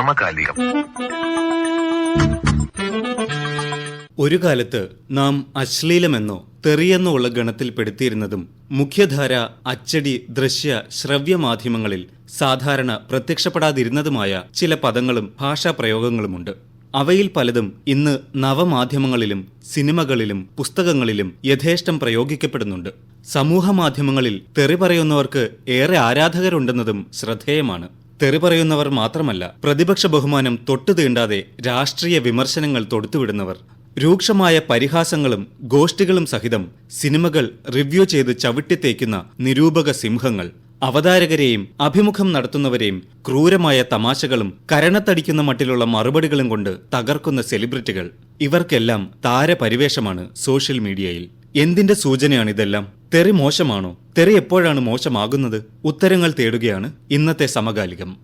സമകാലികം. ഒരു കാലത്ത് നാം അശ്ലീലമെന്നോ തെറിയെന്നോ ഉള്ള ഗണത്തിൽപ്പെടുത്തിയിരുന്നതും മുഖ്യധാര അച്ചടി ദൃശ്യ ശ്രവ്യ മാധ്യമങ്ങളിൽ സാധാരണ പ്രത്യക്ഷപ്പെടാതിരുന്നതുമായ ചില പദങ്ങളും ഭാഷാപ്രയോഗങ്ങളുമുണ്ട്. അവയിൽ പലതും ഇന്ന് നവമാധ്യമങ്ങളിലും സിനിമകളിലും പുസ്തകങ്ങളിലും യഥേഷ്ടം പ്രയോഗിക്കപ്പെടുന്നുണ്ട്. സമൂഹ മാധ്യമങ്ങളിൽ തെറി പറയുന്നവർക്ക് ഏറെ ആരാധകരുണ്ടെന്നതും ശ്രദ്ധേയമാണ്. തെറി പറയുന്നവർ മാത്രമല്ല പ്രതിപക്ഷ ബഹുമാനം തൊട്ടു തീണ്ടാതെ രാഷ്ട്രീയ വിമർശനങ്ങൾ തൊടുത്തുവിടുന്നവർ രൂക്ഷമായ പരിഹാസങ്ങളും ഗോഷ്ഠികളും സഹിതം സിനിമകൾ റിവ്യൂ ചെയ്ത് ചവിട്ടിത്തേക്കുന്ന നിരൂപക സിംഹങ്ങൾ. അവതാരകരെയും അഭിമുഖം നടത്തുന്നവരെയും ക്രൂരമായ തമാശകളും കരണത്തടിക്കുന്ന മട്ടിലുള്ള മറുപടികളും കൊണ്ട് തകർക്കുന്ന സെലിബ്രിറ്റികൾ. ഇവർക്കെല്ലാം താരപരിവേഷമാണ് സോഷ്യൽ മീഡിയയിൽ. എന്തിന്റെ സൂചനയാണിതെല്ലാം തെറി മോശമാണോ? തെറി എപ്പോഴാണ് മോശമാകുന്നത്? ഉത്തരങ്ങൾ തേടുകയാണ് ഇന്നത്തെ സമകാലികം.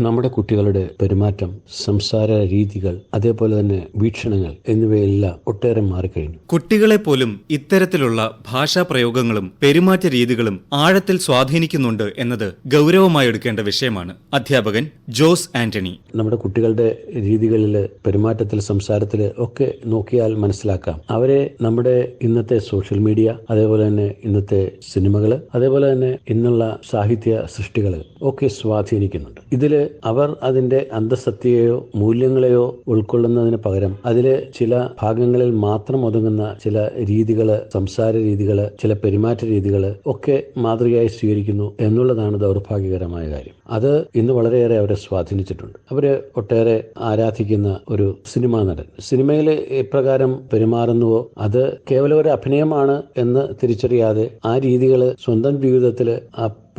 നമ്മുടെ കുട്ടികളുടെ പെരുമാറ്റം സംസാര രീതികൾ അതേപോലെ തന്നെ വീക്ഷണങ്ങൾ എന്നിവയെല്ലാം ഒട്ടേറെ മാറിക്കഴിഞ്ഞു. കുട്ടികളെ പോലും ഇത്തരത്തിലുള്ള ഭാഷാ പ്രയോഗങ്ങളും പെരുമാറ്റ രീതികളും ആഴത്തിൽ സ്വാധീനിക്കുന്നുണ്ട് എന്നത് ഗൗരവമായി എടുക്കേണ്ട വിഷയമാണ്. അധ്യാപകൻ ജോസ് ആന്റണി. നമ്മുടെ കുട്ടികളുടെ രീതികളിൽ പെരുമാറ്റത്തിൽ സംസാരത്തിൽ ഒക്കെ നോക്കിയാൽ മനസ്സിലാക്കാം. അവരെ നമ്മുടെ ഇന്നത്തെ സോഷ്യൽ മീഡിയ അതേപോലെ തന്നെ ഇന്നത്തെ സിനിമകൾ അതേപോലെ തന്നെ ഇന്നുള്ള സാഹിത്യ സൃഷ്ടികൾ ഒക്കെ സ്വാധീനിക്കുന്നുണ്ട്. ഇതിൽ അവർ അതിന്റെ അന്തസത്യയെയോ മൂല്യങ്ങളെയോ ഉൾക്കൊള്ളുന്നതിന് പകരം അതിലെ ചില ഭാഗങ്ങളിൽ മാത്രം ഒതുങ്ങുന്ന ചില രീതികൾ സംസാര രീതികൾ ചില പെരുമാറ്റ രീതികൾ ഒക്കെ മാതൃകയായി സ്വീകരിക്കുന്നു എന്നുള്ളതാണ് ദൗർഭാഗ്യകരമായ കാര്യം. അത് ഇന്ന് വളരെയേറെ അവരെ സ്വാധീനിച്ചിട്ടുണ്ട്. അവർ ഒട്ടേറെ ആരാധിക്കുന്ന ഒരു സിനിമാ നടൻ. സിനിമയിൽ എപ്രകാരം പെരുമാറുന്നുവോ അത് കേവലം ഒരു അഭിനയമാണ് എന്ന് തിരിച്ചറിയാതെ ആ രീതികൾ സ്വന്തം ജീവിതത്തിൽ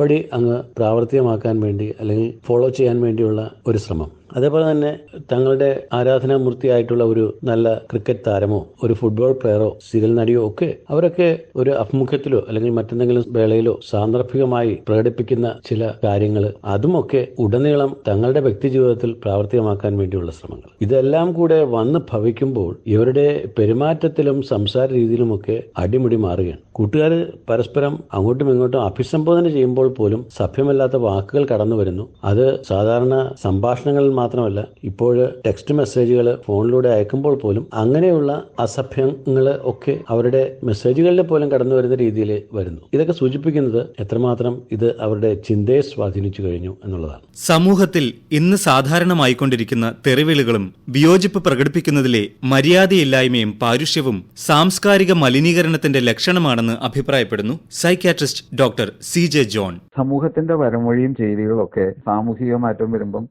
അപ്പടി അങ്ങ് പ്രാവർത്തികമാക്കാൻ വേണ്ടി അല്ലെങ്കിൽ ഫോളോ ചെയ്യാൻ വേണ്ടിയുള്ള ഒരു ശ്രമം. അതേപോലെ തന്നെ തങ്ങളുടെ ആരാധനാമൂർത്തിയായിട്ടുള്ള ഒരു നല്ല ക്രിക്കറ്റ് താരമോ ഒരു ഫുട്ബോൾ പ്ലെയറോ സീരിയൽ നടിയോ ഒക്കെ അവരൊക്കെ ഒരു അഭിമുഖത്തിലോ അല്ലെങ്കിൽ മറ്റെന്തെങ്കിലും വേളയിലോ സാന്ദർഭികമായി പ്രകടിപ്പിക്കുന്ന ചില കാര്യങ്ങൾ അതുമൊക്കെ ഉടനീളം തങ്ങളുടെ വ്യക്തി ജീവിതത്തിൽ പ്രാവർത്തികമാക്കാൻ വേണ്ടിയുള്ള ശ്രമങ്ങൾ. ഇതെല്ലാം കൂടെ വന്ന് ഭവിക്കുമ്പോൾ ഇവരുടെ പെരുമാറ്റത്തിലും സംസാര രീതിയിലുമൊക്കെ അടിമുടി മാറുകയാണ്. കൂട്ടുകാർ പരസ്പരം അങ്ങോട്ടും ഇങ്ങോട്ടും അഭിസംബോധന ചെയ്യുമ്പോൾ പോലും സഭ്യമല്ലാത്ത വാക്കുകൾ കടന്നു വരുന്നു അത് സാധാരണ സംഭാഷണങ്ങളിൽ മാത്രമല്ല ഇപ്പോൾ ടെക്സ്റ്റ് മെസ്സേജുകൾ ഫോണിലൂടെ അയക്കുമ്പോൾ പോലും അങ്ങനെയുള്ള അസഭ്യങ്ങൾ ഒക്കെ അവരുടെ മെസ്സേജുകളിൽ പോലും കടന്നു വരുന്ന രീതിയിൽ വരുന്നു. ഇതൊക്കെ സൂചിപ്പിക്കുന്നത് എത്രമാത്രം ഇത് അവരുടെ ചിന്തയെ സ്വാധീനിച്ചു കഴിഞ്ഞു എന്നുള്ളതാണ്. സമൂഹത്തിൽ ഇന്ന് സാധാരണമായിക്കൊണ്ടിരിക്കുന്ന തെറിവിളികളും വിയോജിപ്പ് പ്രകടിപ്പിക്കുന്നതിലെ മര്യാദയില്ലായ്മയും പാരുഷ്യവും സാംസ്കാരിക മലിനീകരണത്തിന്റെ ലക്ഷണമാണെന്ന് അഭിപ്രായപ്പെടുന്നു psychiatrist doctor C J John. സമൂഹത്തിന്റെ വരമൊഴിയും ചെയ്തികളൊക്കെ സാമൂഹിക മാറ്റം വരുമ്പം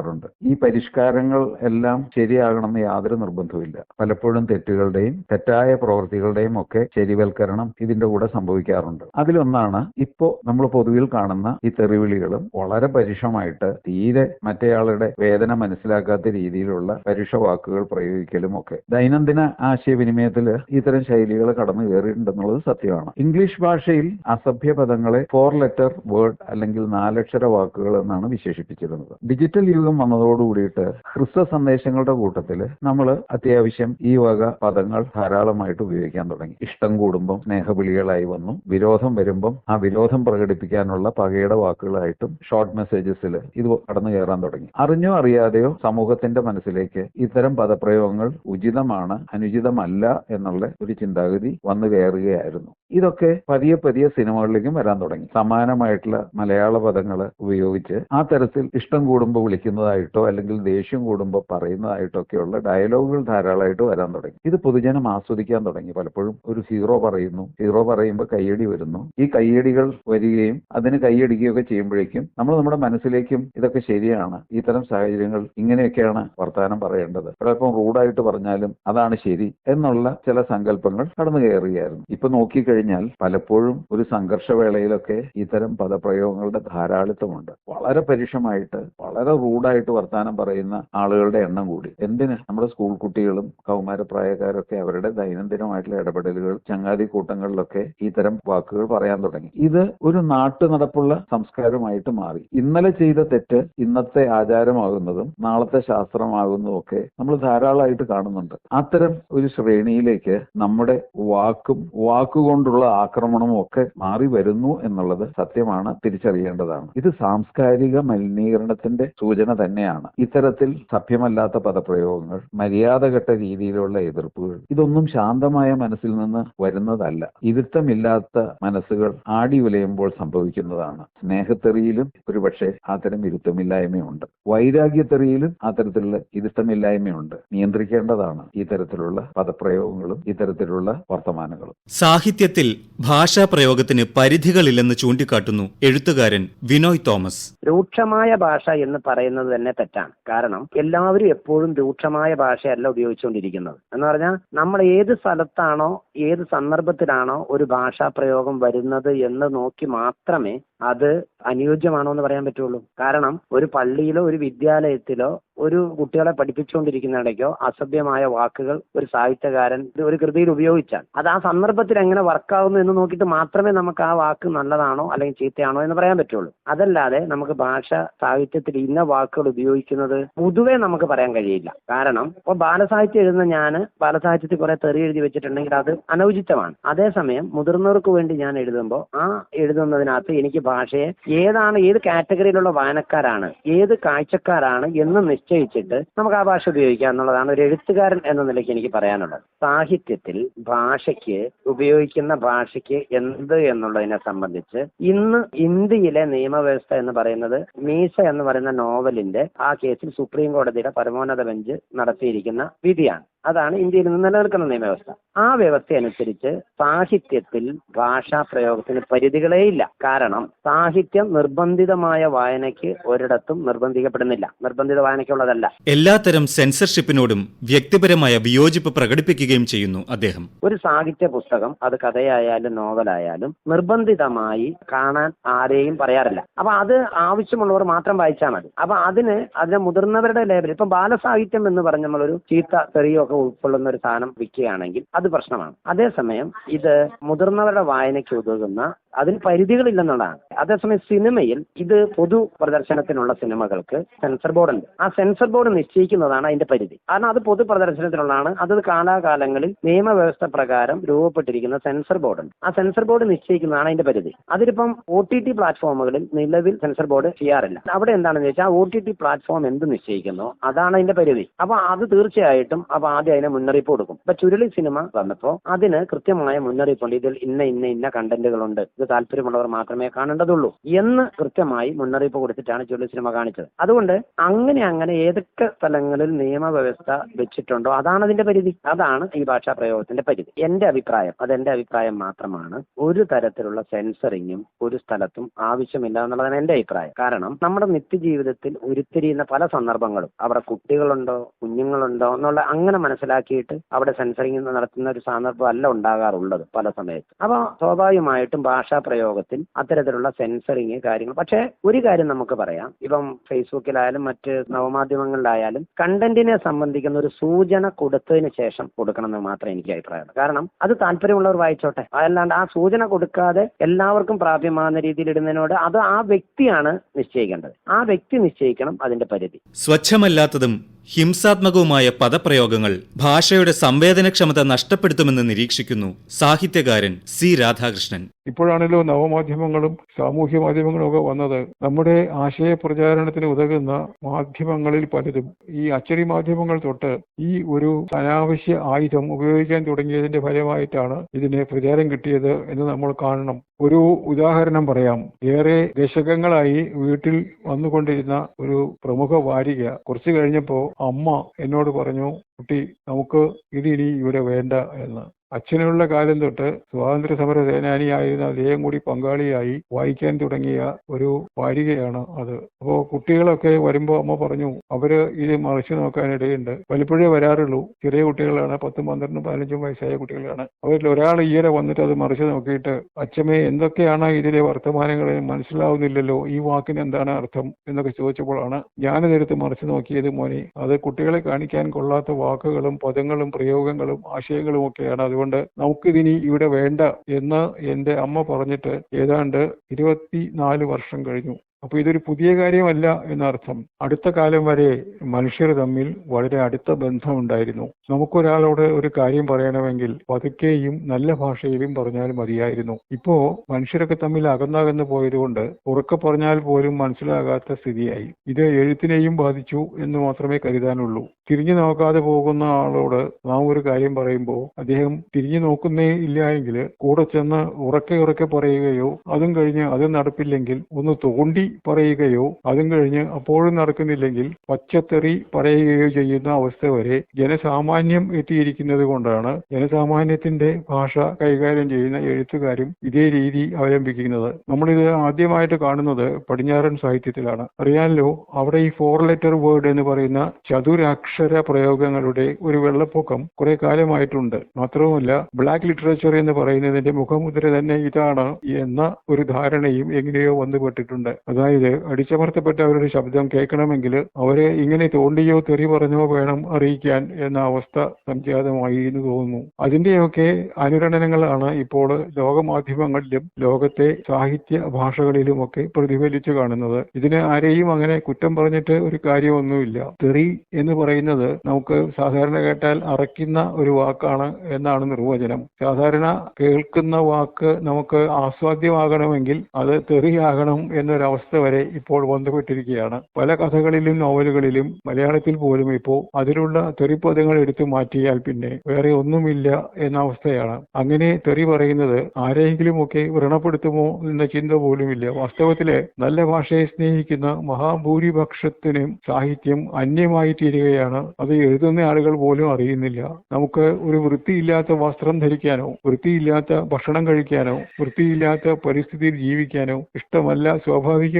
പരിഷ്കരിക്കപ്പെടാറുണ്ട് ഈ പരിഷ്കാരങ്ങൾ എല്ലാം ശരിയാകണമെന്ന് യാതൊരു നിർബന്ധവുമില്ല. പലപ്പോഴും തെറ്റുകളുടെയും തെറ്റായ പ്രവൃത്തികളുടെയും ഒക്കെ ശരിവൽക്കരണം ഇതിന്റെ കൂടെ സംഭവിക്കാറുണ്ട്. അതിലൊന്നാണ് ഇപ്പോ നമ്മൾ പൊതുവിൽ കാണുന്ന ഈ തെറിവിളികളും വളരെ പരുഷമായിട്ട് തീരെ മറ്റേയാളുടെ വേദന മനസ്സിലാക്കാത്ത രീതിയിലുള്ള പരുഷ വാക്കുകൾ പ്രയോഗിക്കലും ഒക്കെ. ദൈനംദിന ആശയവിനിമയത്തിൽ ഇത്തരം ശൈലികൾ കടന്നു കയറിയിട്ടുണ്ടെന്നുള്ളത് സത്യമാണ്. ഇംഗ്ലീഷ് ഭാഷയിൽ അസഭ്യ പദങ്ങളെ ഫോർ ലെറ്റർ വേർഡ് അല്ലെങ്കിൽ നാലക്ഷര വാക്കുകൾ എന്നാണ് വിശേഷിപ്പിച്ചിരുന്നത്. ഡിജിറ്റൽ യുഗം വന്നതോടുകൂടിയിട്ട് ഹ്രസ്വ സന്ദേശങ്ങളുടെ കൂട്ടത്തിൽ നമ്മൾ അത്യാവശ്യം ഈ വക പദങ്ങൾ ധാരാളമായിട്ട് ഉപയോഗിക്കാൻ തുടങ്ങി. ഇഷ്ടം കൂടുമ്പം സ്നേഹവിളികളായി വന്നു. വിരോധം വരുമ്പം ആ വിരോധം പ്രകടിപ്പിക്കാനുള്ള പകയുടെ വാക്കുകളായിട്ടും ഷോർട്ട് മെസ്സേജസിൽ ഇത് കടന്നു കയറാൻ തുടങ്ങി. അറിഞ്ഞോ അറിയാതെയോ സമൂഹത്തിന്റെ മനസ്സിലേക്ക് ഇത്തരം പദപ്രയോഗങ്ങൾ ഉചിതമാണ് അനുചിതമല്ല എന്നുള്ള ഒരു ചിന്താഗതി വന്നു കയറുകയായിരുന്നു. ഇതൊക്കെ പതിയെ പതിയെ സിനിമകളിലേക്കും വരാൻ തുടങ്ങി. സമാനമായിട്ടുള്ള മലയാള പദങ്ങൾ ഉപയോഗിച്ച് ആ തരത്തിൽ ഇഷ്ടം കൂടുമ്പോൾ വിളിക്കുന്നതായിട്ടോ അല്ലെങ്കിൽ ദേഷ്യം കൂടുമ്പോൾ പറയുന്നതായിട്ടോ ഒക്കെയുള്ള ഡയലോഗുകൾ ധാരാളമായിട്ട് വരാൻ തുടങ്ങി. ഇത് പൊതുജനം ആസ്വദിക്കാൻ തുടങ്ങി. പലപ്പോഴും ഒരു ഹീറോ പറയുന്നു. ഹീറോ പറയുമ്പോൾ കയ്യടി വരുന്നു. ഈ കയ്യടികൾ വരികയും അതിന് കൈയടിക്കുകയൊക്കെ ചെയ്യുമ്പോഴേക്കും നമ്മൾ നമ്മുടെ മനസ്സിലേക്കും ഇതൊക്കെ ശരിയാണ്. ഇത്തരം സാഹചര്യങ്ങൾ ഇങ്ങനെയൊക്കെയാണ് വർത്തമാനം പറയേണ്ടത്. ചിലപ്പം റൂഡായിട്ട് പറഞ്ഞാലും അതാണ് ശരി എന്നുള്ള ചില സങ്കല്പങ്ങൾ കടന്നു കയറുകയായിരുന്നു ഇപ്പൊ നോക്കിക്കഴിഞ്ഞാൽ പലപ്പോഴും ഒരു സംഘർഷവേളയിലൊക്കെ ഇത്തരം പദപ്രയോഗങ്ങളുടെ ധാരാളിത്തമുണ്ട് വളരെ പരുഷമായിട്ട് വളരെ റൂഡായിട്ട് വർത്തമാനം പറയുന്ന ആളുകളുടെ എണ്ണം കൂടി. എന്തിന്? നമ്മുടെ സ്കൂൾ കുട്ടികളും കൗമാരപ്രായക്കാരൊക്കെ അവരുടെ ദൈനംദിനമായിട്ടുള്ള ഇടപെടലുകൾ ചങ്ങാതി കൂട്ടങ്ങളിലൊക്കെ ഇത്തരം വാക്കുകൾ പറയാൻ തുടങ്ങി. ഇത് ഒരു നാട്ടു നടപ്പുള്ള സംസ്കാരമായിട്ട് മാറി. ഇന്നലെ ചെയ്ത തെറ്റ് ഇന്നത്തെ ആചാരമാകുന്നതും നാളത്തെ ശാസ്ത്രമാകുന്നതും ഒക്കെ നമ്മൾ ധാരാളമായിട്ട് കാണുന്നുണ്ട്. അത്തരം ഒരു ശ്രേണിയിലേക്ക് നമ്മുടെ വാക്കും വാക്കുകൊണ്ടുള്ള അതുകൊണ്ടുള്ള ആക്രമണവും ഒക്കെ മാറി വരുന്നു എന്നുള്ളത് സത്യമാണ് തിരിച്ചറിയേണ്ടതാണ്. ഇത് സാംസ്കാരിക മലിനീകരണത്തിന്റെ സൂചന തന്നെയാണ്. ഇത്തരത്തിൽ സഭ്യമല്ലാത്ത പദപ്രയോഗങ്ങൾ മര്യാദഘട്ട രീതിയിലുള്ള എതിർപ്പുകൾ ഇതൊന്നും ശാന്തമായ മനസ്സിൽ നിന്ന് വരുന്നതല്ല. ഇരുത്തമില്ലാത്ത മനസ്സുകൾ ആടി ഉലയുമ്പോൾ സംഭവിക്കുന്നതാണ്. സ്നേഹത്തെറിയിലും ഒരുപക്ഷെ അത്തരം ഇരുത്തമില്ലായ്മയുണ്ട്. വൈരാഗ്യത്തെറിയിലും അത്തരത്തിലുള്ള ഇരുത്തമില്ലായ്മയുണ്ട്. നിയന്ത്രിക്കേണ്ടതാണ് ഇത്തരത്തിലുള്ള തരത്തിലുള്ള പദപ്രയോഗങ്ങളും ഇത്തരത്തിലുള്ള വർത്തമാനങ്ങളും. സാഹിത്യത്തിൽ ഭാഷാ പ്രയോഗത്തിന് പരിധികളില്ലെന്ന് ചൂണ്ടിക്കാട്ടുന്നു എഴുത്തുകാരൻ വിനോയ് തോമസ്. രൂക്ഷമായ ഭാഷ എന്ന് പറയുന്നത് തന്നെ തെറ്റാണ്. കാരണം എല്ലാവരും എപ്പോഴും രൂക്ഷമായ ഭാഷയല്ല ഉപയോഗിച്ചുകൊണ്ടിരിക്കുന്നത്. എന്ന് പറഞ്ഞാൽ നമ്മൾ ഏത് സ്ഥലത്താണോ ഏത് സന്ദർഭത്തിലാണോ ഒരു ഭാഷാ പ്രയോഗം വരുന്നത് എന്ന് നോക്കി മാത്രമേ അത് അനുയോജ്യമാണോ എന്ന് പറയാൻ പറ്റുള്ളൂ. കാരണം ഒരു പള്ളിയിലോ ഒരു വിദ്യാലയത്തിലോ ഒരു കുട്ടികളെ പഠിപ്പിച്ചുകൊണ്ടിരിക്കുന്നിടയ്ക്കോ അസഭ്യമായ വാക്കുകൾ ഒരു സാഹിത്യകാരൻ ഒരു കൃതിയിൽ ഉപയോഗിച്ചാൽ. അത് ആ സന്ദർഭത്തിൽ എങ്ങനെ വർക്കാവുന്നു എന്ന് നോക്കിയിട്ട് മാത്രമേ നമുക്ക് ആ വാക്ക് നല്ലതാണോ അല്ലെങ്കിൽ ചീത്തയാണോ എന്ന് പറയാൻ പറ്റുള്ളൂ. അതല്ലാതെ നമുക്ക് ഭാഷ സാഹിത്യത്തിൽ ഇന്ന വാക്കുകൾ ഉപയോഗിക്കുന്നത് പൊതുവെ നമുക്ക് പറയാൻ കഴിയില്ല. കാരണം ഇപ്പൊ ബാലസാഹിത്യം എഴുതുന്ന ഞാൻ ബാലസാഹിത്യത്തിൽ കുറെ തെറി എഴുതി വെച്ചിട്ടുണ്ടെങ്കിൽ അത് അനൗചിതമാണ് അതേസമയം മുതിർന്നവർക്ക് വേണ്ടി ഞാൻ എഴുതുമ്പോൾ ആ എഴുതുന്നതിനകത്ത് എനിക്ക് ഭാഷയെ ഏതാണ് ഏത് കാറ്റഗറിയിലുള്ള വായനക്കാരാണ് ഏത് കാഴ്ചക്കാരാണ് എന്ന് നിശ്ചയിച്ചിട്ട് നമുക്ക് ആ ഭാഷ ഉപയോഗിക്കാം എന്നുള്ളതാണ് ഒരു എഴുത്തുകാരൻ എന്ന നിലയ്ക്ക് എനിക്ക് പറയാനുള്ളത്. സാഹിത്യത്തിൽ ഭാഷയ്ക്ക് ഉപയോഗിക്കുന്ന ഭാഷയ്ക്ക് എന്ത് എന്നുള്ളതിനെ സംബന്ധിച്ച് ഇന്ന് ഇന്ത്യയിലെ നിയമവ്യവസ്ഥ എന്ന് പറയുന്നത് മീസ എന്ന് പറയുന്ന നോവലിന്റെ ആ കേസിൽ സുപ്രീം കോടതിയുടെ പരമോന്നത ബെഞ്ച് നടത്തിയിരിക്കുന്ന വിധിയാണ്. അതാണ് ഇന്ത്യയിൽ നിന്ന് നിലനിൽക്കുന്ന നിയമവ്യവസ്ഥ. ആ വ്യവസ്ഥ അനുസരിച്ച് സാഹിത്യത്തിൽ ഭാഷാ പ്രയോഗത്തിന് പരിധികളേ ഇല്ല കാരണം സാഹിത്യം നിർബന്ധിതമായ വായനയ്ക്ക് ഒരിടത്തും നിർബന്ധിക്കപ്പെടുന്നില്ല. നിർബന്ധിത വായനയ്ക്കുള്ളതല്ല. എല്ലാത്തരം സെൻസർഷിപ്പിനോടും വ്യക്തിപരമായ വിയോജിപ്പ് പ്രകടിപ്പിക്കുകയും ചെയ്യുന്നു അദ്ദേഹം. ഒരു സാഹിത്യ പുസ്തകം അത് കഥയായാലും നോവലായാലും നിർബന്ധിതമായി കാണാൻ ആരെയും പറയാറില്ല. അപ്പൊ അത് ആവശ്യമുള്ളവർ മാത്രം വായിച്ചാൽ മതി. അപ്പൊ അതിന് അതിന് മുതിർന്നവരുടെ ലേബൽ ഇപ്പൊ ബാലസാഹിത്യം എന്ന് പറഞ്ഞ നമ്മളൊരു ചീത്ത തെറിയോ ഒക്കെ ഉൾക്കൊള്ളുന്ന ഒരു സാധനം വിൽക്കുകയാണെങ്കിൽ അത് പ്രശ്നമാണ്. അതേസമയം ഇത് മുതിർന്നവരുടെ വായനയ്ക്ക് ഉതകുന്ന അതിന് പരിധികളില്ലെന്നുള്ളതാണ്. അതേസമയം സിനിമയിൽ ഇത് പൊതു പ്രദർശനത്തിനുള്ള സിനിമകൾക്ക് സെൻസർ ബോർഡ് ഉണ്ട് ആ സെൻസർ ബോർഡ് നിശ്ചയിക്കുന്നതാണ് അതിന്റെ പരിധി. കാരണം അത് പൊതു പ്രദർശനത്തിനുള്ളതാണ്. അത് കാലാകാലങ്ങളിൽ നിയമവ്യവസ്ഥ പ്രകാരം രൂപപ്പെട്ടിരിക്കുന്ന സെൻസർ ബോർഡ് ഉണ്ട് ആ സെൻസർ ബോർഡ് നിശ്ചയിക്കുന്നതാണ് അതിന്റെ പരിധി. അതിലിപ്പം ഒ ടി ടി പ്ലാറ്റ്ഫോമുകളിൽ നിലവിൽ സെൻസർ ബോർഡ് ചെയ്യാറില്ല. അവിടെ എന്താണെന്ന് വെച്ചാൽ ഒ ടി ടി പ്ലാറ്റ്ഫോം എന്ത് നിശ്ചയിക്കുന്നു? അതാണ് അതിന്റെ പരിധി. അപ്പൊ അത് തീർച്ചയായിട്ടും അപ്പൊ ആദ്യം അതിനെ മുന്നറിയിപ്പ് കൊടുക്കും. ഇപ്പൊ ചുരുളി സിനിമ വന്നപ്പോ അതിന് കൃത്യമായ മുന്നറിയിപ്പുണ്ട്. ഇതിൽ ഇന്ന ഇന്ന ഇന്ന കണ്ടന്റുകളുണ്ട് ഇത് താല്പര്യമുള്ളവർ മാത്രമേ കാണേണ്ടതുള്ളൂ എന്ന് കൃത്യമായി മുന്നറിയിപ്പ് കൊടുത്തിട്ടാണ് ചൊല്ലി സിനിമ കാണിച്ചത്. അതുകൊണ്ട് അങ്ങനെ അങ്ങനെ ഏതൊക്കെ സ്ഥലങ്ങളിൽ നിയമവ്യവസ്ഥ വെച്ചിട്ടുണ്ടോ അതാണ് അതിന്റെ പരിധി. അതാണ് ഈ ഭാഷാ പ്രയോഗത്തിന്റെ പരിധി. എന്റെ അഭിപ്രായം അത് എന്റെ അഭിപ്രായം മാത്രമാണ് ഒരു തരത്തിലുള്ള സെൻസറിങ്ങും ഒരു സ്ഥലത്തും ആവശ്യമില്ല എന്നുള്ളതാണ് എന്റെ അഭിപ്രായം. കാരണം നമ്മുടെ നിത്യജീവിതത്തിൽ ഉരുത്തിരിയുന്ന പല സന്ദർഭങ്ങളും അവിടെ കുട്ടികളുണ്ടോ കുഞ്ഞുങ്ങളുണ്ടോ എന്നുള്ള അങ്ങനെ മനസ്സിലാക്കിയിട്ട് അവിടെ സെൻസറിങ് നടത്തുന്ന ഒരു സന്ദർഭം അല്ല ഉണ്ടാകാറുള്ളത് പല സമയത്ത്. അപ്പൊ സ്വാഭാവികമായിട്ടും ഭാഷാ പ്രയോഗത്തിൽ അത്തരത്തിലുള്ള സെൻസറിങ് കാര്യങ്ങൾ. പക്ഷേ ഒരു കാര്യം നമുക്ക് പറയാം. ഇപ്പം ഫേസ്ബുക്കിലായാലും മറ്റ് നവമാധ്യമങ്ങളിലായാലും കണ്ടന്റിനെ സംബന്ധിക്കുന്ന ഒരു സൂചന കൊടുത്തതിന് ശേഷം കൊടുക്കണമെന്ന് മാത്രമേ എനിക്ക് അഭിപ്രായമുള്ളൂ. കാരണം അത് താല്പര്യമുള്ളവർ വായിച്ചോട്ടെ. അതല്ലാണ്ട് ആ സൂചന കൊടുക്കാതെ എല്ലാവർക്കും പ്രാപ്യമാകുന്ന രീതിയിൽ ഇടുന്നതിനോട് അത് ആ വ്യക്തിയാണ് നിശ്ചയിക്കേണ്ടത്. ആ വ്യക്തി നിശ്ചയിക്കണം അതിന്റെ പരിധി. സ്വച്ഛമല്ലാത്തതും ഹിംസാത്മകവുമായ പദപ്രയോഗങ്ങൾ ഭാഷയുടെ സംവേദനക്ഷമത നഷ്ടപ്പെടുത്തുമെന്ന് നിരീക്ഷിക്കുന്നു സാഹിത്യകാരൻ സി രാധാകൃഷ്ണൻ. ഇപ്പോഴാണല്ലോ നവമാധ്യമങ്ങളും സാമൂഹ്യ മാധ്യമങ്ങളും ഒക്കെ വന്നത്. നമ്മുടെ ആശയ പ്രചാരണത്തിന് ഉതകുന്ന മാധ്യമങ്ങളിൽ പലതും. ഈ അച്ചടി മാധ്യമങ്ങൾ തൊട്ട് ഈ ഒരു അനാവശ്യ ആയുധം ഉപയോഗിക്കാൻ തുടങ്ങിയതിന്റെ ഫലമായിട്ടാണ് ഇതിന് പ്രചാരം കിട്ടിയത് എന്ന് നമ്മൾ കാണണം. ഒരു ഉദാഹരണം പറയാം. ഏറെ ദശകങ്ങളായി വീട്ടിൽ വന്നുകൊണ്ടിരുന്ന ഒരു പ്രമുഖ വാരിക കുറച്ചു കഴിഞ്ഞപ്പോ അമ്മ എന്നോട് പറഞ്ഞു കുട്ടി നമുക്ക് ഇത് ഇനി ഇവിടെ വേണ്ട എന്ന്. അച്ഛനുള്ള കാലം തൊട്ട് സ്വാതന്ത്ര്യ സമര സേനാനിയായിരുന്ന അദ്ദേഹം കൂടി പങ്കാളിയായി വായിക്കാൻ തുടങ്ങിയ ഒരു വാരികയാണ് അത്. അപ്പോ കുട്ടികളൊക്കെ വരുമ്പോൾ അമ്മ പറഞ്ഞു അവർ ഇത് മറിച്ചു നോക്കാനിടയുണ്ട് പലപ്പോഴേ വരാറുള്ളൂ. ചെറിയ കുട്ടികളാണ് പത്തും പന്ത്രണ്ടും പതിനഞ്ചും വയസ്സായ കുട്ടികളാണ്. അവരിൽ ഒരാൾ ഈയിടെ വന്നിട്ട് അത് മറിച്ചു നോക്കിയിട്ട് അച്ഛമ്മേ എന്തൊക്കെയാണ് ഇതിലെ വർത്തമാനങ്ങൾ മനസ്സിലാവുന്നില്ലല്ലോ. ഈ വാക്കിന് എന്താണ് അർത്ഥം? എന്നൊക്കെ ചോദിച്ചപ്പോഴാണ് ഞാനതെടുത്ത് മറിച്ചു നോക്കിയത് മോനെ. അത് കുട്ടികളെ കാണിക്കാൻ കൊള്ളാത്ത വാക്കുകളും പദങ്ങളും പ്രയോഗങ്ങളും ആശയങ്ങളും ഒക്കെയാണ് അതുകൊണ്ട് നമുക്കിതിനി ഇവിടെ വേണ്ട എന്ന് എന്റെ അമ്മ പറഞ്ഞിട്ട് ഏതാണ്ട് ഇരുപത്തിനാല് വർഷം കഴിഞ്ഞു. അപ്പൊ ഇതൊരു പുതിയ കാര്യമല്ല എന്നർത്ഥം. അടുത്ത കാലം വരെ മനുഷ്യർ തമ്മിൽ വളരെ അടുത്ത ബന്ധം ഉണ്ടായിരുന്നു നമുക്കൊരാളോട് ഒരു കാര്യം പറയണമെങ്കിൽ പതുക്കെയും നല്ല ഭാഷയിലും പറഞ്ഞാൽ മതിയായിരുന്നു. ഇപ്പോ മനുഷ്യരൊക്കെ തമ്മിൽ അകന്നകന്ന് പോയതുകൊണ്ട് ഉറക്കെ പറഞ്ഞാൽ പോലും മനസ്സിലാകാത്ത സ്ഥിതിയായി. ഇത് എഴുത്തിനെയും ബാധിച്ചു എന്ന് മാത്രമേ കരുതാനുള്ളൂ. തിരിഞ്ഞു നോക്കാതെ പോകുന്ന ആളോട് നാം ഒരു കാര്യം പറയുമ്പോൾ അദ്ദേഹം തിരിഞ്ഞു നോക്കുന്നേ ഇല്ല എങ്കിൽ കൂടെ ചെന്ന് ഉറക്കെ ഉറക്കെ പറയുകയോ അതും കഴിഞ്ഞ് അത് നടപ്പില്ലെങ്കിൽ ഒന്ന് തോണ്ടി പറയുകയോ അതും കഴിഞ്ഞ് അപ്പോഴും നടക്കുന്നില്ലെങ്കിൽ പച്ചത്തെറി പറയുകയോ ചെയ്യുന്ന അവസ്ഥ വരെ ജനസാമാന്യം എത്തിയിരിക്കുന്നത് കൊണ്ടാണ് ജനസാമാന്യത്തിന്റെ ഭാഷ കൈകാര്യം ചെയ്യുന്ന എഴുത്തുകാരും ഇതേ രീതി അവലംബിക്കുന്നത്. നമ്മളിത് ആദ്യമായിട്ട് കാണുന്നത് പടിഞ്ഞാറൻ സാഹിത്യത്തിലാണ്. അറിയാമല്ലോ അവിടെ ഈ ഫോർ ലെറ്റർ വേർഡ് എന്ന് പറയുന്ന ചതുരാക്ഷര പ്രയോഗങ്ങളുടെ ഒരു വെള്ളപ്പൊക്കം കുറെ കാലമായിട്ടുണ്ട്. മാത്രവുമല്ല ബ്ലാക്ക് ലിറ്ററേച്ചർ എന്ന് പറയുന്നതിന്റെ മുഖമുദ്ര തന്നെ ഇതാണ് എന്ന ഒരു ധാരണയും എങ്ങനെയോ വന്നുപെട്ടിട്ടുണ്ട്. അതായത് അടിച്ചമർത്തപ്പെട്ട അവരുടെ ശബ്ദം കേൾക്കണമെങ്കിൽ അവരെ ഇങ്ങനെ തോണ്ടിയോ തെറി പറഞ്ഞോ വേണം അറിയിക്കാൻ എന്ന അവസ്ഥ സംജാതമായി എന്ന് തോന്നുന്നു. അതിന്റെയൊക്കെ അനുരണനങ്ങളാണ് ഇപ്പോൾ ലോകമാധ്യമങ്ങളിലും ലോകത്തെ സാഹിത്യ ഭാഷകളിലുമൊക്കെ പ്രതിഫലിച്ചു കാണുന്നത്. ഇതിന് ആരെയും അങ്ങനെ കുറ്റം പറഞ്ഞിട്ട് ഒരു കാര്യമൊന്നുമില്ല. തെറി എന്ന് പറയുന്നത് നമുക്ക് സാധാരണ കേട്ടാൽ അറയ്ക്കുന്ന ഒരു വാക്കാണ് എന്നാണ് നിർവചനം. സാധാരണ കേൾക്കുന്ന വാക്ക് നമുക്ക് ആസ്വാദ്യമാകണമെങ്കിൽ അത് തെറിയാകണം എന്നൊരവസ്ഥ വരെ ഇപ്പോൾ വന്നുപെട്ടിരിക്കുകയാണ് പല കഥകളിലും നോവലുകളിലും മലയാളത്തിൽ പോലും ഇപ്പോൾ അതിലുള്ള തെറിപ്പദങ്ങൾ എടുത്തു മാറ്റിയാൽ പിന്നെ വേറെ ഒന്നുമില്ല എന്ന അവസ്ഥയാണ്. അങ്ങനെ തെറി പറയുന്നത് ആരെങ്കിലും ഒക്കെ വ്രണപ്പെടുത്തുമോ എന്ന ചിന്ത പോലുമില്ല. വാസ്തവത്തിൽ നല്ല ഭാഷയെ സ്നേഹിക്കുന്ന മഹാഭൂരിപക്ഷത്തിനും സാഹിത്യം അന്യമായി തീരുകയാണ്. അത് എഴുതുന്ന ആളുകൾ പോലും അറിയുന്നില്ല. നമുക്ക് ഒരു വൃത്തിയില്ലാത്ത വസ്ത്രം ധരിക്കാനോ വൃത്തിയില്ലാത്ത ഭക്ഷണം കഴിക്കാനോ വൃത്തിയില്ലാത്ത പരിസ്ഥിതിയിൽ ജീവിക്കാനോ ഇഷ്ടമല്ല.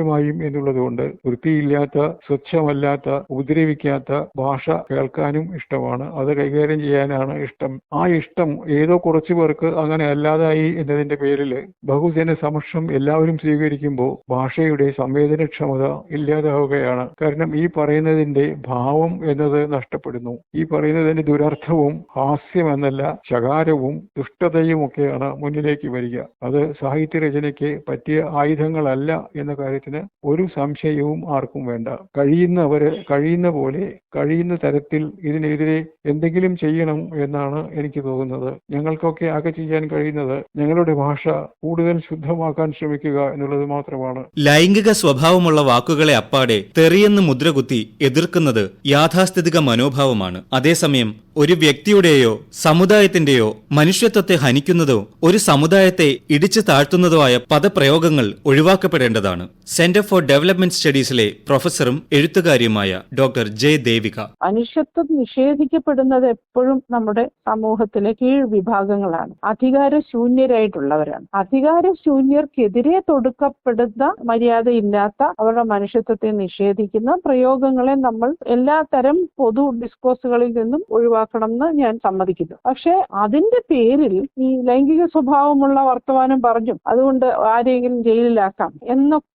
സ്വാഭാവികമായും എന്നുള്ളതുകൊണ്ട് വൃത്തിയില്ലാത്ത സ്വച്ഛമല്ലാത്ത ഉപദ്രവിക്കാത്ത ഭാഷ കേൾക്കാനും ഇഷ്ടമാണ്. അത് കൈകാര്യം ചെയ്യാനാണ് ഇഷ്ടം. ആ ഇഷ്ടം ഏതോ കുറച്ചു പേർക്ക് അങ്ങനെ അല്ലാതായി എന്നതിന്റെ പേരിൽ ബഹുജന സമക്ഷം എല്ലാവരും സ്വീകരിക്കുമ്പോൾ ഭാഷയുടെ സംവേദനക്ഷമത ഇല്ലാതാവുകയാണ്. കാരണം ഈ പറയുന്നതിന്റെ ഭാവം എന്നത് നഷ്ടപ്പെടുന്നു. ഈ പറയുന്നതിന്റെ ദുരർത്ഥവും ഹാസ്യം എന്നല്ല ശകാരവും ദുഷ്ടതയും ഒക്കെയാണ് മുന്നിലേക്ക് വരിക. അത് സാഹിത്യ രചനയ്ക്ക് പറ്റിയ ആയുധങ്ങളല്ല എന്ന കാര്യത്തിന് ഒരു സംശയവും ആർക്കും വേണ്ട. കഴിയുന്നവര് കഴിയുന്ന പോലെ കഴിയുന്ന തരത്തിൽ ഇതിനെതിരെ എന്തെങ്കിലും ചെയ്യണം എന്നാണ് എനിക്ക് തോന്നുന്നത്. ഞങ്ങൾക്കൊക്കെ ആകെ ചെയ്യാൻ കഴിയുന്നത് ഞങ്ങളുടെ ഭാഷ കൂടുതൽ ശുദ്ധമാക്കാൻ ശ്രമിക്കുക എന്നുള്ളത് മാത്രമാണ്. ലൈംഗിക സ്വഭാവമുള്ള വാക്കുകളെ അപ്പാടെ തെറിയെന്ന് മുദ്രകുത്തി എതിർക്കുന്നത് യാഥാസ്ഥിതിക മനോഭാവമാണ്. അതേസമയം ഒരു വ്യക്തിയുടെയോ സമുദായത്തിന്റെയോ മനുഷ്യത്വത്തെ ഹനിക്കുന്നതോ ഒരു സമുദായത്തെ ഇടിച്ചു താഴ്ത്തുന്നതോ ആയ പദപ്രയോഗങ്ങൾ ഒഴിവാക്കപ്പെടേണ്ടതാണ്. സെന്റർ ഫോർ ഡെവലപ്മെന്റ് സ്റ്റഡീസിലെ പ്രൊഫസറും എഴുത്തുകാരിയുമായ ഡോക്ടർ ജെ ദേവിക. മനുഷ്യത്വം നിഷേധിക്കപ്പെടുന്നത് എപ്പോഴും നമ്മുടെ സമൂഹത്തിലെ കീഴ് വിഭാഗങ്ങളാണ് അധികാര ശൂന്യരായിട്ടുള്ളവരാണ് അധികാര ശൂന്യർക്കെതിരെ തൊടുക്കപ്പെടുന്ന മര്യാദയില്ലാത്ത അവരുടെ മനുഷ്യത്വത്തെ നിഷേധിക്കുന്ന പ്രയോഗങ്ങളെ നമ്മൾ എല്ലാ തരം പൊതു ഡിസ്കോഴ്സുകളിൽ നിന്നും ഒഴിവാക്കണം എന്ന് ഞാൻ സമ്മതിക്കുന്നു. പക്ഷെ അതിന്റെ പേരിൽ ഈ ലൈംഗിക സ്വഭാവമുള്ള വർത്തമാനം പറഞ്ഞു അതുകൊണ്ട് ആരെങ്കിലും ജയിലിലാക്കാം എന്നൊക്കെ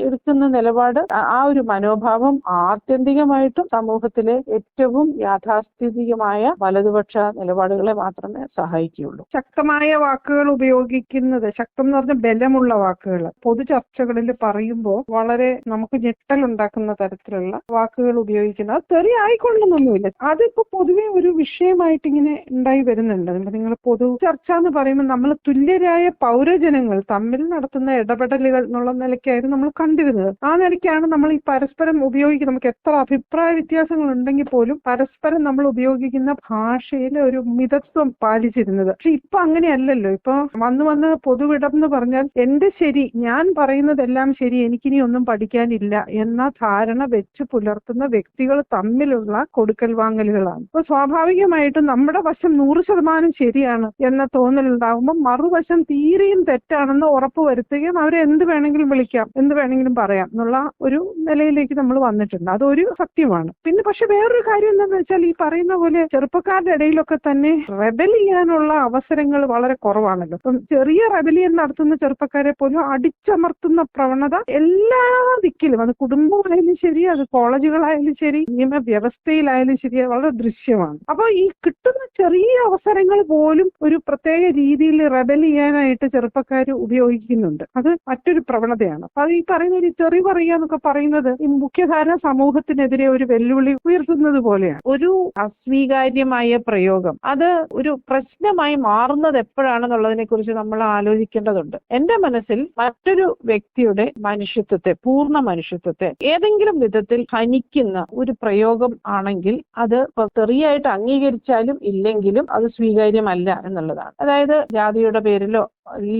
എടുക്കുന്ന നിലപാട് ആ- ഒരു മനോഭാവം ആത്യന്തികമായിട്ടും സമൂഹത്തിലെ ഏറ്റവും യാഥാസ്ഥിതികമായ വലതുപക്ഷ നിലപാടുകളെ മാത്രമേ സഹായിക്കുകയുള്ളൂ. ശക്തമായ വാക്കുകൾ ഉപയോഗിക്കുന്നത് ശക്തം എന്ന് പറഞ്ഞ ബലമുള്ള വാക്കുകൾ പൊതു ചർച്ചകളിൽ പറയുമ്പോൾ വളരെ നമുക്ക് ഞെട്ടലുണ്ടാക്കുന്ന തരത്തിലുള്ള വാക്കുകൾ ഉപയോഗിക്കുന്നത്. അത് തെറി ആയിക്കൊള്ളണമെന്നൊന്നുമില്ല അതിപ്പോ പൊതുവെ ഒരു വിഷയമായിട്ട് ഇങ്ങനെ ഉണ്ടായി വരുന്നുണ്ട്. നിങ്ങൾ പൊതു ചർച്ച എന്ന് പറയുമ്പോൾ നമ്മൾ തുല്യരായ പൗരജനങ്ങൾ തമ്മിൽ നടത്തുന്ന ഇടപെടലുകൾ എന്നുള്ള നിലയ്ക്കായിരുന്നു നമ്മൾ കണ്ടിരുന്നത്. ആ നിലയ്ക്കാണ് നമ്മൾ ഈ പരസ്പരം ഉപയോഗിക്കുന്നത് നമുക്ക് എത്ര അഭിപ്രായ വ്യത്യാസങ്ങൾ ഉണ്ടെങ്കിൽ പോലും പരസ്പരം നമ്മൾ ഉപയോഗിക്കുന്ന ഭാഷയിൽ ഒരു മിതത്വം പാലിച്ചിരുന്നത്. പക്ഷെ ഇപ്പൊ അങ്ങനെയല്ലല്ലോ. ഇപ്പൊ വന്ന് വന്ന് പൊതുവിടം എന്ന് പറഞ്ഞാൽ എന്റെ ശരി ഞാൻ പറയുന്നതെല്ലാം ശരി എനിക്കിനി ഒന്നും പഠിക്കാനില്ല എന്ന ധാരണ വെച്ച് പുലർത്തുന്ന വ്യക്തികൾ തമ്മിലുള്ള കൊടുക്കൽ വാങ്ങലുകളാണ്. അപ്പൊ സ്വാഭാവികമായിട്ടും നമ്മുടെ വശം നൂറ് ശതമാനം ശരിയാണ് എന്ന തോന്നലുണ്ടാകുമ്പോൾ മറുവശം തീരെയും തെറ്റാണെന്ന് ഉറപ്പ് വരുത്തുകയും അവരെ എന്ത് വേണമെങ്കിലും വിളിക്കാം എന്ത് വേണമെങ്കിലും പറയാം എന്നുള്ള ഒരു നിലയിലേക്ക് നമ്മൾ വന്നിട്ടുണ്ട്. അതൊരു സത്യമാണ്. പിന്നെ പക്ഷെ വേറൊരു കാര്യം എന്താണെന്ന് വെച്ചാൽ ഈ പറയുന്ന പോലെ ചെറുപ്പക്കാരുടെ ഇടയിലൊക്കെ തന്നെ റെബൽ ചെയ്യാനുള്ള അവസരങ്ങൾ വളരെ കുറവാണല്ലോ. ഇപ്പം ചെറിയ റെബലിയൻ നടത്തുന്ന ചെറുപ്പക്കാരെ പോലും അടിച്ചമർത്തുന്ന പ്രവണത എല്ലാ ദിക്കിലും അത് കുടുംബമായാലും ശരി അത് കോളേജുകളായാലും ശരി നിയമ വ്യവസ്ഥയിലായാലും ശരി വളരെ ദൃശ്യമാണ്. അപ്പൊ ഈ കിട്ടുന്ന ചെറിയ അവസരങ്ങൾ പോലും ഒരു പ്രത്യേക രീതിയിൽ റെബൽ ചെയ്യാനായിട്ട് ചെറുപ്പക്കാർ ഉപയോഗിക്കുന്നുണ്ട്. അത് മറ്റൊരു പ്രവണതയാണ്. അപ്പൊ അത് ഈ പറയുന്ന ഒരു തെറി പറയുക എന്നൊക്കെ പറയുന്നത് ഈ മുഖ്യധാര സമൂഹത്തിനെതിരെ ഒരു വെല്ലുവിളി ഉയർത്തുന്നത് പോലെയാണ്. ഒരു അസ്വീകാര്യമായ പ്രയോഗം. അത് ഒരു പ്രശ്നമായി മാറുന്നത് എപ്പോഴാണെന്നുള്ളതിനെ കുറിച്ച് നമ്മൾ ആലോചിക്കേണ്ടതുണ്ട്. എന്റെ മനസ്സിൽ മറ്റൊരു വ്യക്തിയുടെ മനുഷ്യത്വത്തെ പൂർണ മനുഷ്യത്വത്തെ ഏതെങ്കിലും വിധത്തിൽ ഹനിക്കുന്ന ഒരു പ്രയോഗം ആണെങ്കിൽ അത് തെറിയായിട്ട് അംഗീകരിച്ചാലും ഇല്ലെങ്കിലും അത് സ്വീകാര്യമല്ല എന്നുള്ളതാണ്. അതായത് ജാതിയുടെ പേരിലോ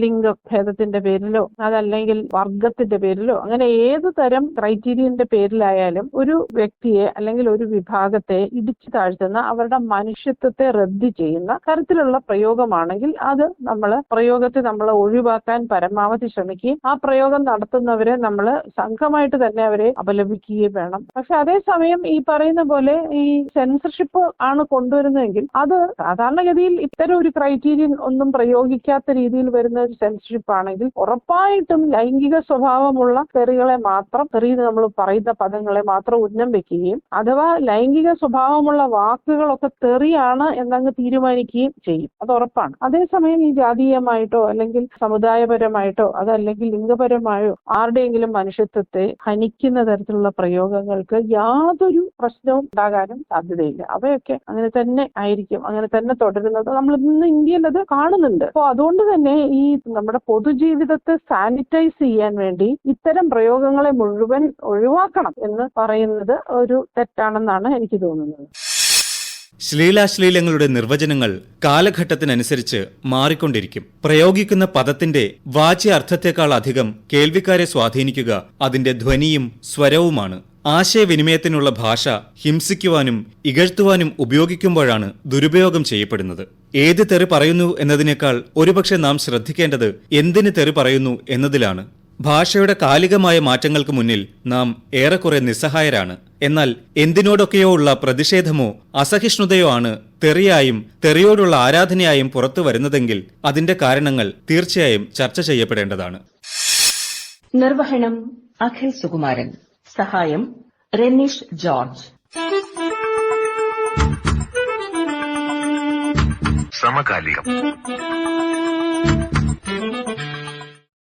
ലിംഗഭേദത്തിന്റെ പേരിലോ അതല്ലെങ്കിൽ വർഗത്തിന്റെ പേരിലോ അങ്ങനെ ഏത് തരം ക്രൈറ്റീരിയന്റെ പേരിലായാലും ഒരു വ്യക്തിയെ അല്ലെങ്കിൽ ഒരു വിഭാഗത്തെ ഇടിച്ചു താഴ്ത്തുന്ന അവരുടെ മനുഷ്യത്വത്തെ റദ്ദ് ചെയ്യുന്ന തരത്തിലുള്ള പ്രയോഗമാണെങ്കിൽ അത് നമ്മൾ പ്രയോഗത്തെ നമ്മൾ ഒഴിവാക്കാൻ പരമാവധി ശ്രമിക്കുകയും ആ പ്രയോഗം നടത്തുന്നവരെ നമ്മൾ സംഘമായിട്ട് തന്നെ അവരെ അപലപിക്കുകയും വേണം. പക്ഷെ അതേസമയം ഈ പറയുന്ന പോലെ ഈ സെൻസർഷിപ്പ് ആണ് കൊണ്ടുവരുന്നതെങ്കിൽ അത് സാധാരണഗതിയിൽ ഇത്തരം ഒരു ക്രൈറ്റീരിയൻ ഒന്നും പ്രയോഗിക്കാത്ത രീതിയിൽ വരുന്ന ഒരു സെൻസർഷിപ്പ് ആണെങ്കിൽ ഉറപ്പായിട്ടും ലൈംഗിക സ്വഭാവമുള്ള തെറികളെ മാത്രം തെറി നമ്മൾ പറയുന്ന പദങ്ങളെ മാത്രം ഉന്നം വെക്കുകയും അഥവാ ലൈംഗിക സ്വഭാവമുള്ള വാക്കുകളൊക്കെ തെറിയാണ് എന്നങ്ങ് തീരുമാനിക്കുകയും ചെയ്യും. അത് ഉറപ്പാണ്. അതേസമയം ഈ ജാതീയമായിട്ടോ അല്ലെങ്കിൽ സമുദായപരമായിട്ടോ അതല്ലെങ്കിൽ ലിംഗപരമായോ ആരുടെയെങ്കിലും മനുഷ്യത്വത്തെ ഹനിക്കുന്ന തരത്തിലുള്ള പ്രയോഗങ്ങൾക്ക് യാതൊരു പ്രശ്നവും ഉണ്ടാകാനും സാധ്യതയില്ല. അവയൊക്കെ അങ്ങനെ തന്നെ ആയിരിക്കും. അങ്ങനെ തന്നെ തുടരുന്നത്. നമ്മൾ ഇന്ന് ഇന്ത്യയിൽ അത് കാണുന്നുണ്ട്. അപ്പോൾ അതുകൊണ്ട് തന്നെ ഈ നമ്മുടെ പൊതുജീവിതത്തെ സാനിറ്റൈസ് ചെയ്യാൻ വേണ്ടി ഇത്തരം പ്രയോഗങ്ങളെ മുഴുവൻ ഒഴിവാക്കണം എന്ന് പറയുന്നത് ഒരു തെറ്റാണെന്നാണ് എനിക്ക് തോന്നുന്നത്. ശ്ലീലാശ്ലീലങ്ങളുടെ നിർവചനങ്ങൾ കാലഘട്ടത്തിനനുസരിച്ച് മാറിക്കൊണ്ടിരിക്കും. പ്രയോഗിക്കുന്ന പദത്തിന്റെ വാച്യ അർത്ഥത്തെക്കാൾ അധികം കേൾവിക്കാരെ സ്വാധീനിക്കുക അതിന്റെ ധ്വനിയും സ്വരവുമാണ്. ആശയവിനിമയത്തിനുള്ള ഭാഷ ഹിംസിക്കുവാനും ഇകഴ്ത്തുവാനും ഉപയോഗിക്കുമ്പോഴാണ് ദുരുപയോഗം ചെയ്യപ്പെടുന്നത്. ഏത് തെറി പറയുന്നു എന്നതിനേക്കാൾ ഒരുപക്ഷെ നാം ശ്രദ്ധിക്കേണ്ടത് എന്തിന് തെറി പറയുന്നു എന്നതിലാണ്. ഭാഷയുടെ കാലികമായ മാറ്റങ്ങൾക്ക് മുന്നിൽ നാം ഏറെക്കുറെ നിസ്സഹായരാണ്. എന്നാൽ എന്തിനോടൊക്കെയോ ഉള്ള പ്രതിഷേധമോ അസഹിഷ്ണുതയോ ആണ് തെറിയായും തെറിയോടുള്ള ആരാധനയായും പുറത്തു വരുന്നതെങ്കിൽ അതിന്റെ കാരണങ്ങൾ തീർച്ചയായും ചർച്ച ചെയ്യപ്പെടേണ്ടതാണ്. നിർവഹണം അഖിൽ സുകുമാരൻ. సహాయం రెనిష్ జార్జ్ సమకాలికం